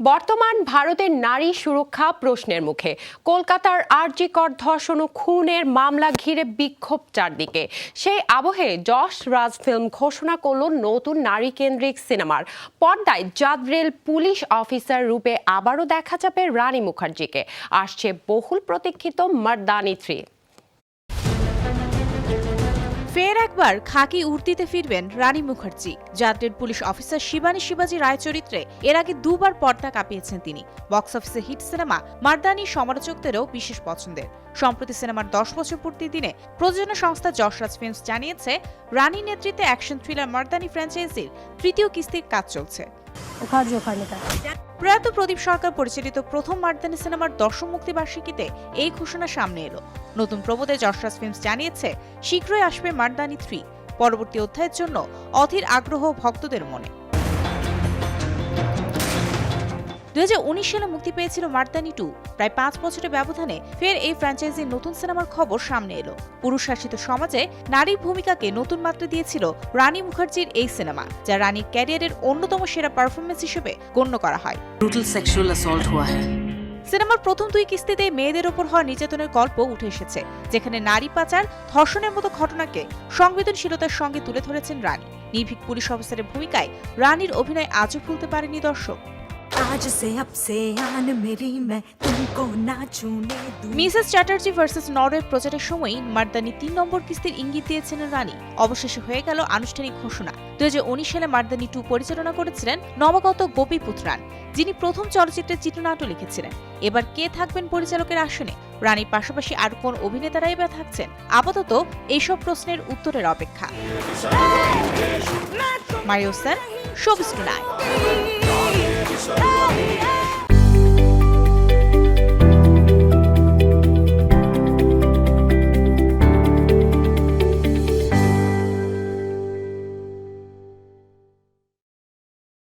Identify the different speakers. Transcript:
Speaker 1: বর্তমান ভারতের নারী সুরক্ষা প্রশ্নের মুখে। কলকাতার আরজিকর ধর্ষণ ও খুনের মামলা ঘিরে বিক্ষোভ চারদিকে। সেই আবহে যশ রাজ ফিল্ম ঘোষণা করল নতুন নারী কেন্দ্রিক সিনেমার। পর্দায় জাদরেল পুলিশ অফিসার রূপে আবারও দেখা যাবে রানী মুখার্জিকে। আসছে বহুল প্রতীক্ষিত মার্দানি থ্রি
Speaker 2: ফের একবার খাকি উর্তিতে ফিরবেন রানী মুখার্জি। জাতীয় পুলিশ অফিসার শিবানী শিবাজি রায় চরিত্রে এর আগে দুবার পর্দা কাঁপিয়েছেন তিনি। বক্স অফিসে হিট সিনেমা মারদানি সমালোচকদেরও বিশেষ পছন্দের। সম্প্রতি সিনেমার দশ বছর পূর্তি দিনে প্রযোজনা সংস্থা যশরাজ ফিল্মস জানিয়েছে রানী নেতৃত্বে অ্যাকশন থ্রিলার মারদানি ফ্র্যাঞ্চাইজির তৃতীয় কিস্তির কাজ চলছে। প্রয়াত প্রদীপ সরকার পরিচালিত প্রথম মারদানি সিনেমার দশম মুক্তিবার্ষিকীতে এই ঘোষণা সামনে এলো। নতুন প্রবোধে যশরাজ ফিল্মস জানিয়েছে, শীঘ্রই আসবে মারদানি থ্রি পরবর্তী অধ্যায়ের জন্য অধীর আগ্রহ ভক্তদের মনে। দুই হাজার উনিশ সালে মুক্তি পেয়েছিল মার্তানি টু প্রায় পাঁচ বছরের ব্যবধানে ফের এই ফ্র্যাঞ্চাইজির নতুন সিনেমার খবর সামনে এলো। পুরুষ শাসিত সমাজে নারীর ভূমিকাকে নতুন মাত্রা দিয়েছিল রানী মুখার্জির এই সিনেমা, যা রানীর ক্যারিয়ারের অন্যতম সেরা পারফরমেন্স হিসেবে গণ্য করা হয়। সিনেমার প্রথম দুই কিস্তিতে মেয়েদের ওপর হওয়া নির্যাতনের গল্প উঠে এসেছে, যেখানে নারী পাচার, ধর্ষণের মতো ঘটনাকে সংবেদনশীলতার সঙ্গে তুলে ধরেছেন রানী। নির্ভীক পুলিশ অফিসারের ভূমিকায় রানীর অভিনয় আজও ভুলতে পারেনি দর্শক।
Speaker 3: आज से अब से आन मेरी मैं तुमको ना छूने दूं
Speaker 2: মিসেস চ্যাটার্জি ভার্সেস নরওয়ে প্রচারের সময়ই মার্দানি তিন নম্বর কিস্তির ইঙ্গিত দিয়েছিলেন রানী অবশেষে হয়ে গেল আনুষ্ঠানিক ঘোষণা দুই সালে মার্দানি টু পরিচালনা করেছিলেন নবাগত গোপী পুত্রান যিনি প্রথম চলচ্চিত্রের চিত্রনাট্য লিখেছিলেন এবার কে থাকবেন পরিচালকের আসনে রানীর পাশাপাশি আর কোন অভিনেতারাই বা থাকছেন আপাতত এইসব প্রশ্নের উত্তরের অপেক্ষা মারিও সেন Show me.